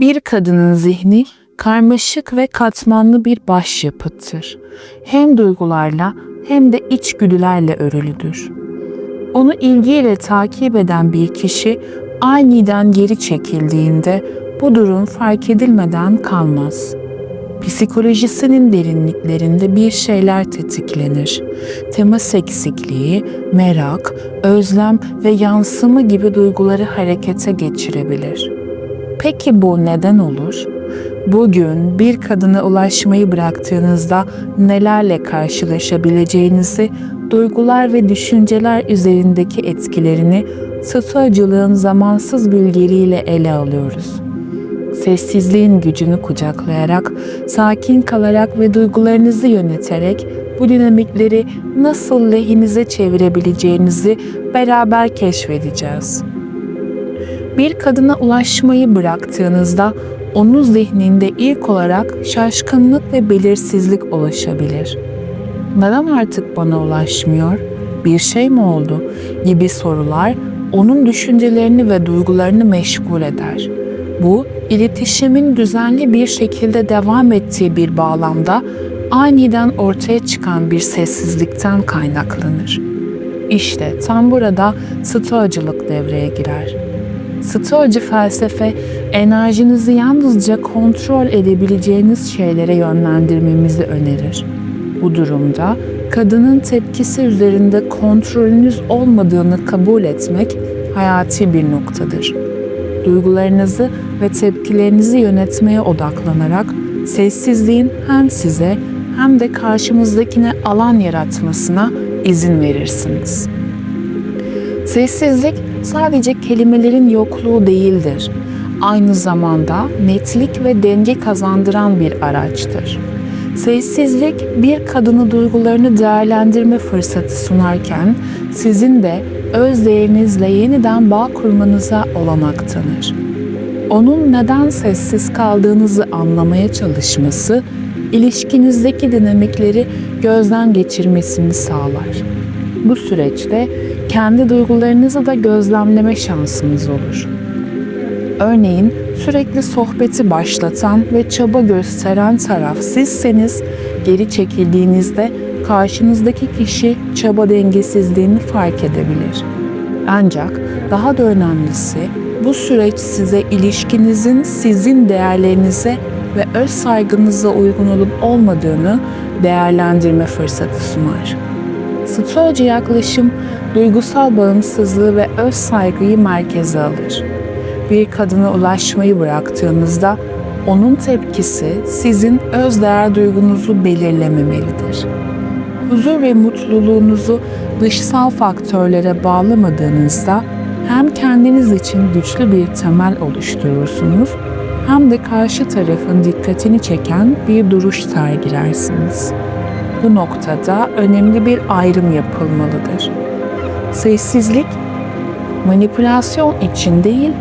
Bir kadının zihni karmaşık ve katmanlı bir başyapıttır. Hem duygularla hem de içgüdülerle örülüdür. Onu ilgiyle takip eden bir kişi aniden geri çekildiğinde bu durum fark edilmeden kalmaz. Psikolojisinin derinliklerinde bir şeyler tetiklenir. Temas eksikliği, merak, özlem ve yansıma gibi duyguları harekete geçirebilir. Peki bu neden olur? Bugün bir kadına ulaşmayı bıraktığınızda nelerle karşılaşabileceğinizi, duygular ve düşünceler üzerindeki etkilerini stoacılığın zamansız bilgeliğiyle ele alıyoruz. Sessizliğin gücünü kucaklayarak, sakin kalarak ve duygularınızı yöneterek bu dinamikleri nasıl lehinize çevirebileceğinizi beraber keşfedeceğiz. Bir kadına ulaşmayı bıraktığınızda onun zihninde ilk olarak şaşkınlık ve belirsizlik oluşabilir. Neden artık bana ulaşmıyor? Bir şey mi oldu? gibi sorular onun düşüncelerini ve duygularını meşgul eder. Bu, iletişimin düzenli bir şekilde devam ettiği bir bağlamda aniden ortaya çıkan bir sessizlikten kaynaklanır. İşte tam burada stoacılık devreye girer. Stoacı felsefe, enerjinizi yalnızca kontrol edebileceğiniz şeylere yönlendirmemizi önerir. Bu durumda kadının tepkisi üzerinde kontrolünüz olmadığını kabul etmek hayati bir noktadır. Duygularınızı ve tepkilerinizi yönetmeye odaklanarak sessizliğin hem size hem de karşımızdakine alan yaratmasına izin verirsiniz. Sessizlik sadece kelimelerin yokluğu değildir. Aynı zamanda netlik ve denge kazandıran bir araçtır. Sessizlik bir kadını duygularını değerlendirme fırsatı sunarken sizin de öz değerinizle yeniden bağ kurmanıza olanak tanır. Onun neden sessiz kaldığınızı anlamaya çalışması, ilişkinizdeki dinamikleri gözden geçirmesini sağlar. Bu süreçte kendi duygularınızı da gözlemleme şansınız olur. Örneğin sürekli sohbeti başlatan ve çaba gösteren taraf sizseniz geri çekildiğinizde karşınızdaki kişi çaba dengesizliğini fark edebilir. Ancak daha da önemlisi bu süreç size ilişkinizin sizin değerlerinize ve öz saygınıza uygun olup olmadığını değerlendirme fırsatı sunar. Stoacı yaklaşım duygusal bağımsızlığı ve öz saygıyı merkeze alır. Bir kadına ulaşmayı bıraktığınızda onun tepkisi sizin öz değer duygunuzu belirlememelidir. Huzur ve mutluluğunuzu dışsal faktörlere bağlamadığınızda hem kendiniz için güçlü bir temel oluşturursunuz hem de karşı tarafın dikkatini çeken bir duruş sergilersiniz. Bu noktada önemli bir ayrım yapılmalıdır. Sessizlik manipülasyon için değil,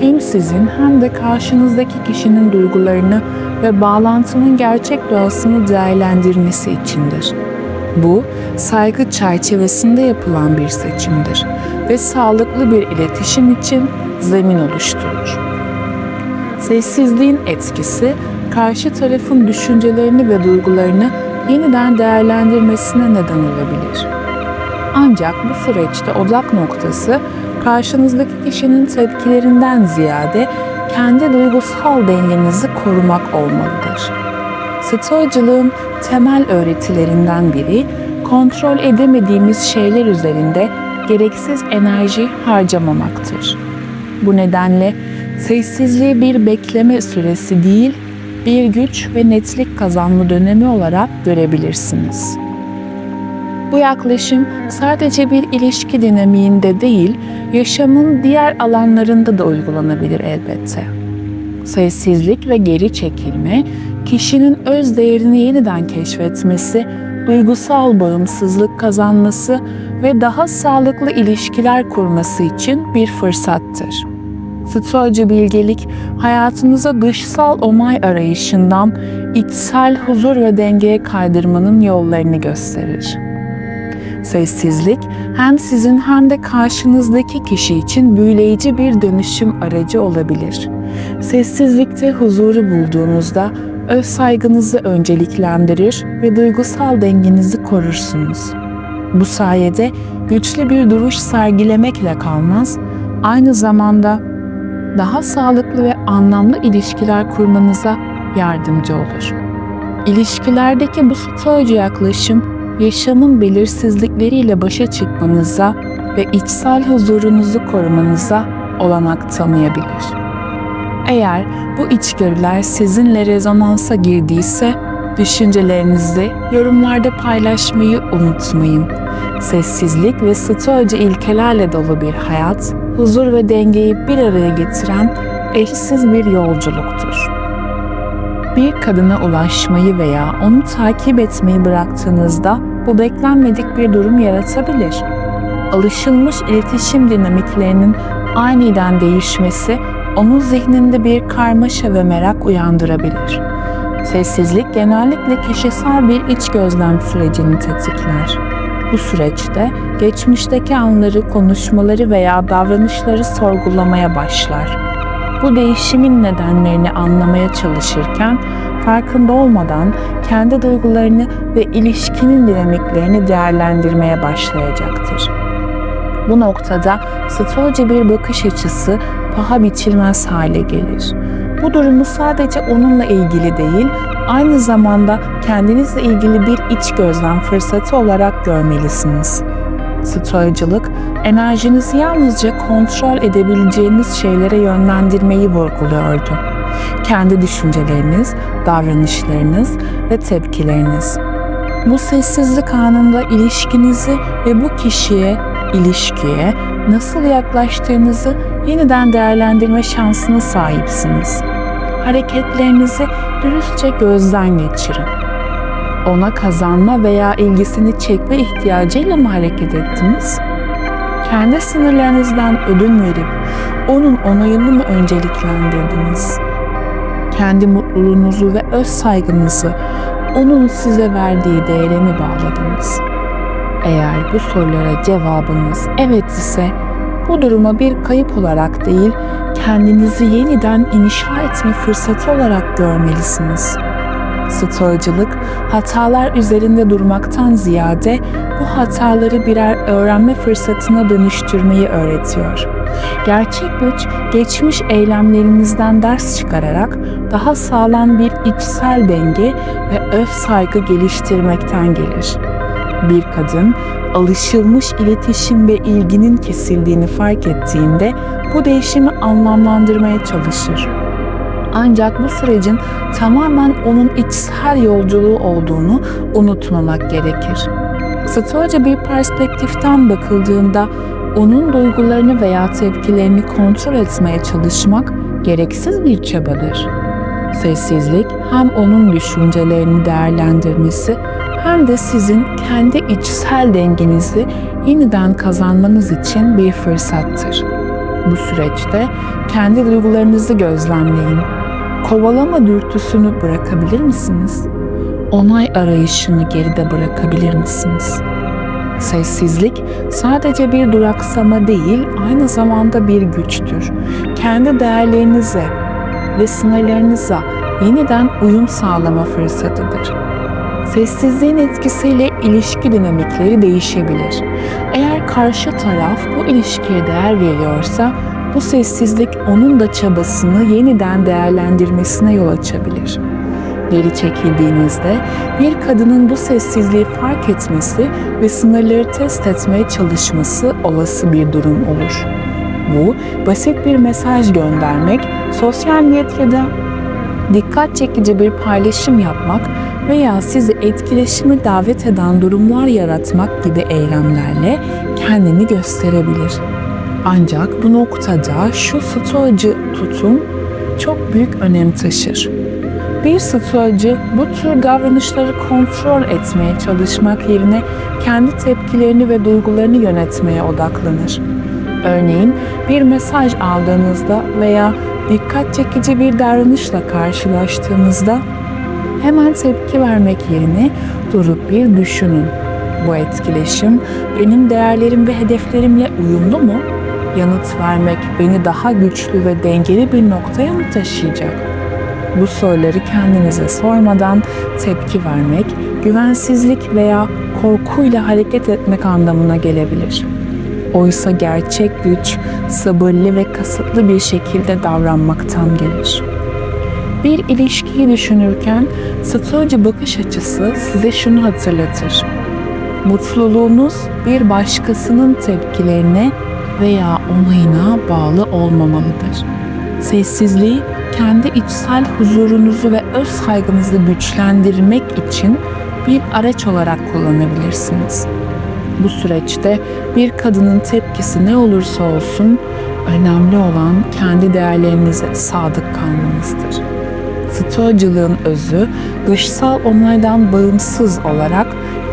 hem sizin hem de karşınızdaki kişinin duygularını ve bağlantının gerçek doğasını değerlendirmesi içindir. Bu, saygı çerçevesinde yapılan bir seçimdir ve sağlıklı bir iletişim için zemin oluşturur. Sessizliğin etkisi, karşı tarafın düşüncelerini ve duygularını yeniden değerlendirmesine neden olabilir. Ancak bu süreçte odak noktası karşınızdaki kişinin tepkilerinden ziyade kendi duygusal dengenizi korumak olmalıdır. Stoacılığın temel öğretilerinden biri kontrol edemediğimiz şeyler üzerinde gereksiz enerji harcamamaktır. Bu nedenle sessizliği bir bekleme süresi değil, bir güç ve netlik kazanma dönemi olarak görebilirsiniz. Bu yaklaşım sadece bir ilişki dinamiğinde değil, yaşamın diğer alanlarında da uygulanabilir elbette. Sessizlik ve geri çekilme, kişinin öz değerini yeniden keşfetmesi, duygusal bağımsızlık kazanması ve daha sağlıklı ilişkiler kurması için bir fırsattır. Stoacı bilgelik, hayatınıza dışsal onay arayışından içsel huzur ve dengeye kaydırmanın yollarını gösterir. Sessizlik hem sizin hem de karşınızdaki kişi için büyüleyici bir dönüşüm aracı olabilir. Sessizlikte huzuru bulduğunuzda öz saygınızı önceliklendirir ve duygusal dengenizi korursunuz. Bu sayede güçlü bir duruş sergilemekle kalmaz, aynı zamanda daha sağlıklı ve anlamlı ilişkiler kurmanıza yardımcı olur. İlişkilerdeki bu stoacı yaklaşım, yaşamın belirsizlikleriyle başa çıkmanıza ve içsel huzurunuzu korumanıza olanak tanıyabilir. Eğer bu içgörüler sizinle rezonansa girdiyse, düşüncelerinizi yorumlarda paylaşmayı unutmayın. Sessizlik ve stoacı ilkelerle dolu bir hayat, huzur ve dengeyi bir araya getiren eşsiz bir yolculuktur. Bir kadına ulaşmayı veya onu takip etmeyi bıraktığınızda bu beklenmedik bir durum yaratabilir. Alışılmış iletişim dinamiklerinin aniden değişmesi onun zihninde bir karmaşa ve merak uyandırabilir. Sessizlik genellikle kişisel bir iç gözlem sürecini tetikler. Bu süreçte geçmişteki anları, konuşmaları veya davranışları sorgulamaya başlar. Bu değişimin nedenlerini anlamaya çalışırken farkında olmadan kendi duygularını ve ilişkinin dinamiklerini değerlendirmeye başlayacaktır. Bu noktada stoacı bir bakış açısı paha biçilmez hale gelir. Bu durumu sadece onunla ilgili değil, aynı zamanda kendinizle ilgili bir iç gözlem fırsatı olarak görmelisiniz. Stoacılık, enerjinizi yalnızca kontrol edebileceğiniz şeylere yönlendirmeyi vurguluyordu. Kendi düşünceleriniz, davranışlarınız ve tepkileriniz. Bu sessizlik anında ilişkinizi ve bu kişiye, ilişkiye nasıl yaklaştığınızı yeniden değerlendirme şansına sahipsiniz. Hareketlerinizi dürüstçe gözden geçirin. Ona kazanma veya ilgisini çekme ihtiyacıyla mı hareket ettiniz? Kendi sınırlarınızdan ödün verip onun onayını mı önceliklendirdiniz? Kendi mutluluğunuzu ve öz saygınızı onun size verdiği değere mi bağladınız? Eğer bu sorulara cevabınız evet ise bu duruma bir kayıp olarak değil, kendinizi yeniden inşa etme fırsatı olarak görmelisiniz. Stoacılık, hatalar üzerinde durmaktan ziyade bu hataları birer öğrenme fırsatına dönüştürmeyi öğretiyor. Gerçek güç, geçmiş eylemlerinizden ders çıkararak daha sağlam bir içsel denge ve öz saygı geliştirmekten gelir. Bir kadın alışılmış iletişim ve ilginin kesildiğini fark ettiğinde bu değişimi anlamlandırmaya çalışır. Ancak bu sürecin tamamen onun içsel yolculuğu olduğunu unutmamak gerekir. Stoacı bir perspektiften bakıldığında onun duygularını veya tepkilerini kontrol etmeye çalışmak gereksiz bir çabadır. Sessizlik hem onun düşüncelerini değerlendirmesi hem de sizin kendi içsel dengenizi yeniden kazanmanız için bir fırsattır. Bu süreçte kendi duygularınızı gözlemleyin. Kovalama dürtüsünü bırakabilir misiniz? Onay arayışını geride bırakabilir misiniz? Sessizlik sadece bir duraksama değil, aynı zamanda bir güçtür. Kendi değerlerinize ve sınırlarınıza yeniden uyum sağlama fırsatıdır. Sessizliğin etkisiyle ilişki dinamikleri değişebilir. Eğer karşı taraf bu ilişkiye değer veriyorsa, bu sessizlik onun da çabasını yeniden değerlendirmesine yol açabilir. Geri çekildiğinizde bir kadının bu sessizliği fark etmesi ve sınırları test etmeye çalışması olası bir durum olur. Bu basit bir mesaj göndermek, sosyal medyada dikkat çekici bir paylaşım yapmak veya sizi etkileşimi davet eden durumlar yaratmak gibi eylemlerle kendini gösterebilir. Ancak bu noktada şu stoacı tutum çok büyük önem taşır. Bir stoacı bu tür davranışları kontrol etmeye çalışmak yerine kendi tepkilerini ve duygularını yönetmeye odaklanır. Örneğin bir mesaj aldığınızda veya dikkat çekici bir davranışla karşılaştığınızda hemen tepki vermek yerine durup bir düşünün. Bu etkileşim benim değerlerim ve hedeflerimle uyumlu mu? Yanıt vermek beni daha güçlü ve dengeli bir noktaya mı taşıyacak? Bu soruları kendinize sormadan tepki vermek, güvensizlik veya korkuyla hareket etmek anlamına gelebilir. Oysa gerçek güç sabırlı ve kasıtlı bir şekilde davranmaktan gelir. Bir ilişkiyi düşünürken stoacı bakış açısı size şunu hatırlatır. Mutluluğunuz bir başkasının tepkilerine veya onayına bağlı olmamalıdır. Sessizliği kendi içsel huzurunuzu ve öz saygınızı güçlendirmek için bir araç olarak kullanabilirsiniz. Bu süreçte bir kadının tepkisi ne olursa olsun önemli olan kendi değerlerinize sadık kalmanızdır. Stoacılığın özü dışsal onaydan bağımsız olarak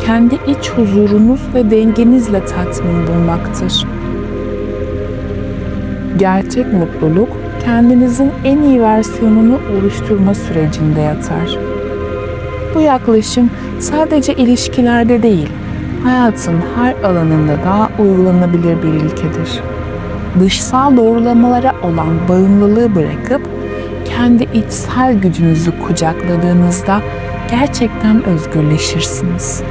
kendi iç huzurunuz ve dengenizle tatmin bulmaktır. Gerçek mutluluk kendinizin en iyi versiyonunu oluşturma sürecinde yatar. Bu yaklaşım sadece ilişkilerde değil, hayatın her alanında daha uygulanabilir bir ilkedir. Dışsal doğrulamalara olan bağımlılığı bırakıp kendi içsel gücünüzü kucakladığınızda gerçekten özgürleşirsiniz.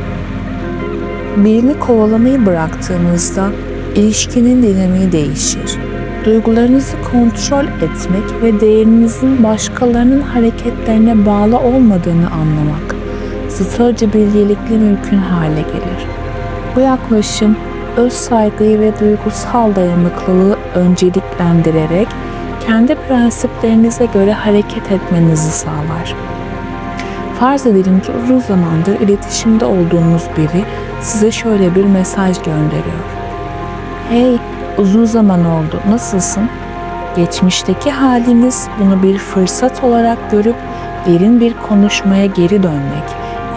Birini kovalamayı bıraktığınızda ilişkinin dinamiği değişir. Duygularınızı kontrol etmek ve değerinizin başkalarının hareketlerine bağlı olmadığını anlamak, stoacı bilgelikle mümkün hale gelir. Bu yaklaşım öz saygıyı ve duygusal dayanıklılığı önceliklendirerek kendi prensiplerinize göre hareket etmenizi sağlar. Farz edelim ki uzun zamandır iletişimde olduğunuz biri size şöyle bir mesaj gönderiyor. Hey, uzun zaman oldu, nasılsın? Geçmişteki haliniz bunu bir fırsat olarak görüp derin bir konuşmaya geri dönmek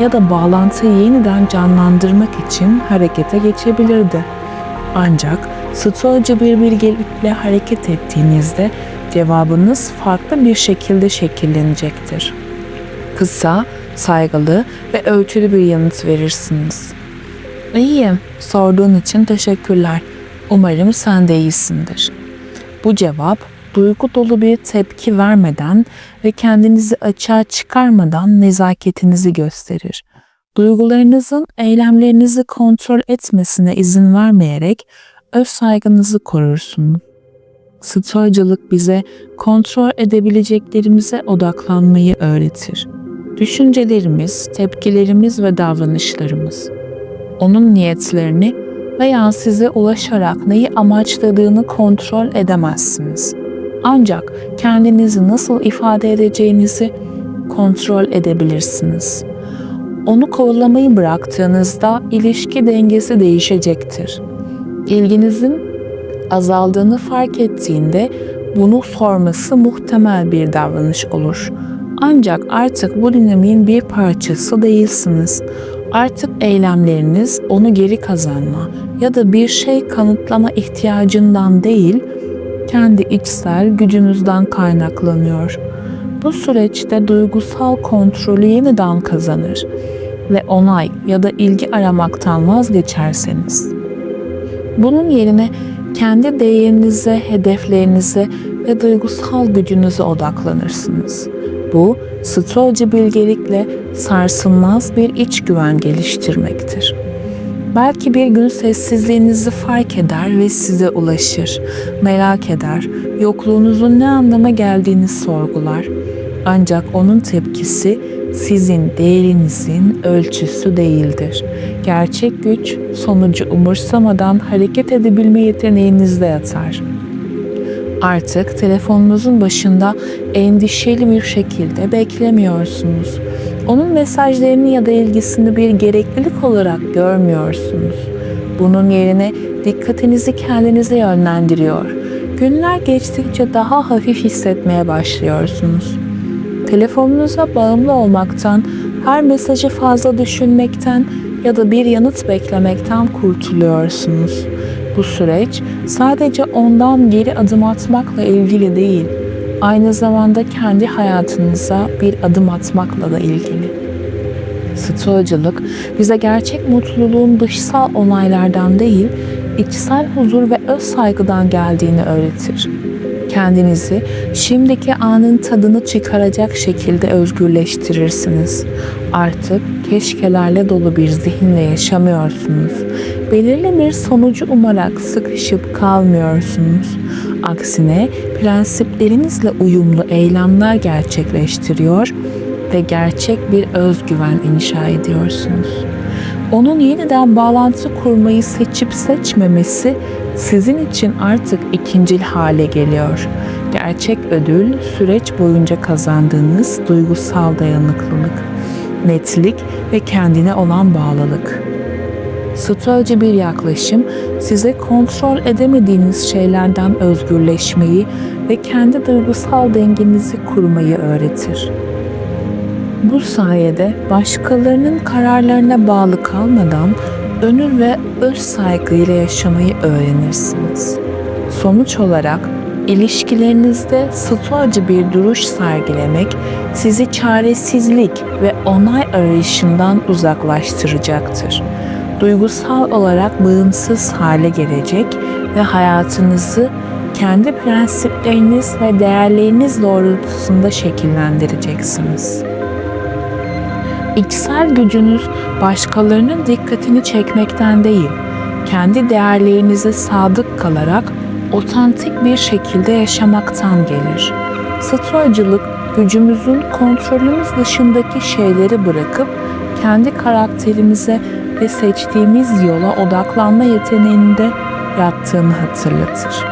ya da bağlantıyı yeniden canlandırmak için harekete geçebilirdi. Ancak stoacı bir bilgelikle hareket ettiğinizde cevabınız farklı bir şekilde şekillenecektir. Kısa, saygılı ve ölçülü bir yanıt verirsiniz. İyiyim, sorduğun için teşekkürler. Umarım sen de iyisindir. Bu cevap duygu dolu bir tepki vermeden ve kendinizi açığa çıkarmadan nezaketinizi gösterir. Duygularınızın eylemlerinizi kontrol etmesine izin vermeyerek öz saygınızı korursunuz. Stoacılık bize kontrol edebileceklerimize odaklanmayı öğretir. Düşüncelerimiz, tepkilerimiz ve davranışlarımız. Onun niyetlerini veya size ulaşarak neyi amaçladığını kontrol edemezsiniz. Ancak kendinizi nasıl ifade edeceğinizi kontrol edebilirsiniz. Onu kovalamayı bıraktığınızda ilişki dengesi değişecektir. İlginizin azaldığını fark ettiğinde bunu sorması muhtemel bir davranış olur. Ancak artık bu dinamiğin bir parçası değilsiniz. Artık eylemleriniz onu geri kazanma ya da bir şey kanıtlama ihtiyacından değil, kendi içsel gücünüzden kaynaklanıyor. Bu süreçte duygusal kontrolü yeniden kazanır ve onay ya da ilgi aramaktan vazgeçerseniz bunun yerine kendi değerinize, hedeflerinize ve duygusal gücünüze odaklanırsınız. Bu, stoacı bilgelikle sarsılmaz bir iç güven geliştirmektir. Belki bir gün sessizliğinizi fark eder ve size ulaşır. Merak eder, yokluğunuzun ne anlama geldiğini sorgular. Ancak onun tepkisi sizin değerinizin ölçüsü değildir. Gerçek güç sonucu umursamadan hareket edebilme yeteneğinizde yatar. Artık telefonunuzun başında endişeli bir şekilde beklemiyorsunuz. Onun mesajlarını ya da ilgisini bir gereklilik olarak görmüyorsunuz. Bunun yerine dikkatinizi kendinize yönlendiriyor. Günler geçtikçe daha hafif hissetmeye başlıyorsunuz. Telefonunuza bağımlı olmaktan, her mesajı fazla düşünmekten ya da bir yanıt beklemekten kurtuluyorsunuz. Bu süreç sadece ondan geri adım atmakla ilgili değil, aynı zamanda kendi hayatınıza bir adım atmakla da ilgili. Stoacılık bize gerçek mutluluğun dışsal onaylardan değil, içsel huzur ve öz saygıdan geldiğini öğretir. Kendinizi şimdiki anın tadını çıkaracak şekilde özgürleştirirsiniz. Artık keşkelerle dolu bir zihinle yaşamıyorsunuz. Belirli bir sonucu umarak sıkışıp kalmıyorsunuz. Aksine prensiplerinizle uyumlu eylemler gerçekleştiriyor ve gerçek bir özgüven inşa ediyorsunuz. Onun yeniden bağlantı kurmayı seçip seçmemesi sizin için artık ikincil hale geliyor. Gerçek ödül süreç boyunca kazandığınız duygusal dayanıklılık, netlik ve kendine olan bağlılık. Stoacı bir yaklaşım size kontrol edemediğiniz şeylerden özgürleşmeyi ve kendi duygusal dengenizi kurmayı öğretir. Bu sayede başkalarının kararlarına bağlı kalmadan önür ve öz saygıyla yaşamayı öğrenirsiniz. Sonuç olarak ilişkilerinizde stoacı bir duruş sergilemek sizi çaresizlik ve onay arayışından uzaklaştıracaktır. Duygusal olarak bağımsız hale gelecek ve hayatınızı kendi prensipleriniz ve değerleriniz doğrultusunda şekillendireceksiniz. İçsel gücünüz başkalarının dikkatini çekmekten değil, kendi değerlerinize sadık kalarak otantik bir şekilde yaşamaktan gelir. Stoacılık gücümüzün kontrolümüz dışındaki şeyleri bırakıp kendi karakterimize ve seçtiğimiz yola odaklanma yeteneğinde yattığını hatırlatır.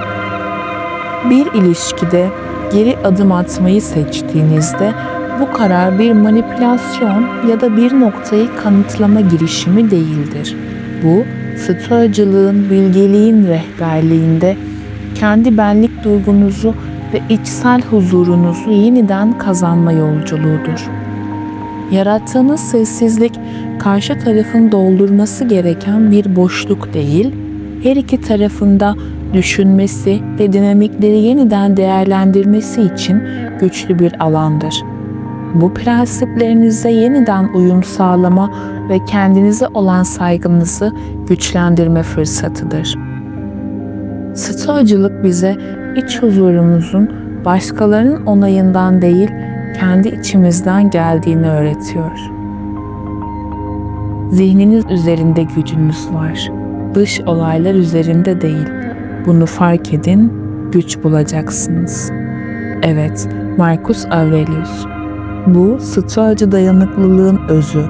Bir ilişkide geri adım atmayı seçtiğinizde bu karar bir manipülasyon ya da bir noktayı kanıtlama girişimi değildir. Bu, stoacılığın, bilgeliğin rehberliğinde kendi benlik duygunuzu ve içsel huzurunuzu yeniden kazanma yolculuğudur. Yarattığınız sessizlik karşı tarafın doldurması gereken bir boşluk değil, her iki tarafında düşünmesi ve dinamikleri yeniden değerlendirmesi için güçlü bir alandır. Bu prensiplerinize yeniden uyum sağlama ve kendinize olan saygınızı güçlendirme fırsatıdır. Stoacılık bize iç huzurumuzun başkalarının onayından değil, kendi içimizden geldiğini öğretiyor. Zihniniz üzerinde gücünüz var. Dış olaylar üzerinde değil. Bunu fark edin, güç bulacaksınız. Evet, Marcus Aurelius. Bu stoacı dayanıklılığın özü.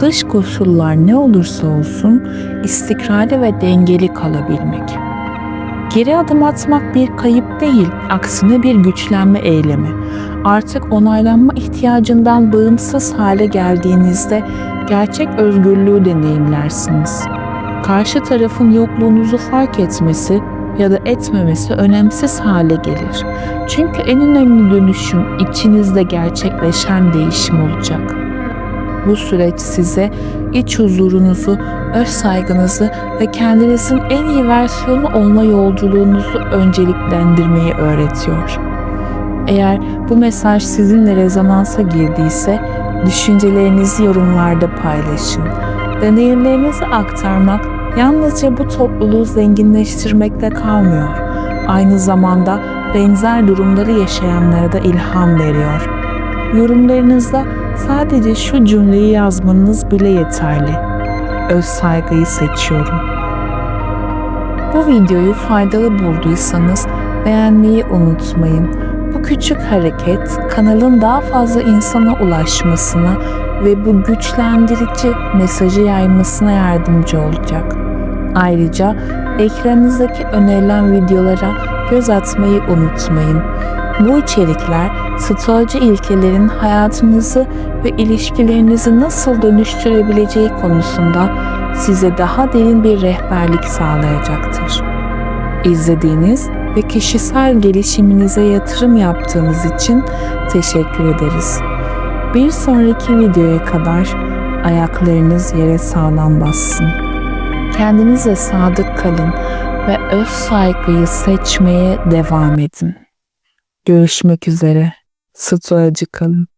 Dış koşullar ne olursa olsun istikrarlı ve dengeli kalabilmek. Geri adım atmak bir kayıp değil, aksine bir güçlenme eylemi. Artık onaylanma ihtiyacından bağımsız hale geldiğinizde gerçek özgürlüğü deneyimlersiniz. Karşı tarafın yokluğunuzu fark etmesi ya da etmemesi önemsiz hale gelir. Çünkü en önemli dönüşüm içinizde gerçekleşen değişim olacak. Bu süreç size iç huzurunuzu, öz saygınızı ve kendinizin en iyi versiyonu olma yolculuğunuzu önceliklendirmeyi öğretiyor. Eğer bu mesaj sizinle rezonansa girdiyse düşüncelerinizi yorumlarda paylaşın. Deneyimlerinizi aktarmak yalnızca bu topluluğu zenginleştirmekle kalmıyor. Aynı zamanda benzer durumları yaşayanlara da ilham veriyor. Yorumlarınızda sadece şu cümleyi yazmanız bile yeterli. Öz saygıyı seçiyorum. Bu videoyu faydalı bulduysanız beğenmeyi unutmayın. Bu küçük hareket kanalın daha fazla insana ulaşmasına ve bu güçlendirici mesajı yaymasına yardımcı olacak. Ayrıca ekranınızdaki önerilen videolara göz atmayı unutmayın. Bu içerikler stoacı ilkelerin hayatınızı ve ilişkilerinizi nasıl dönüştürebileceği konusunda size daha derin bir rehberlik sağlayacaktır. İzlediğiniz ve kişisel gelişiminize yatırım yaptığınız için teşekkür ederiz. Bir sonraki videoya kadar ayaklarınız yere sağlam bassın. Kendinize sadık kalın ve öz saygıyı seçmeye devam edin. Görüşmek üzere. Stoacı kalın.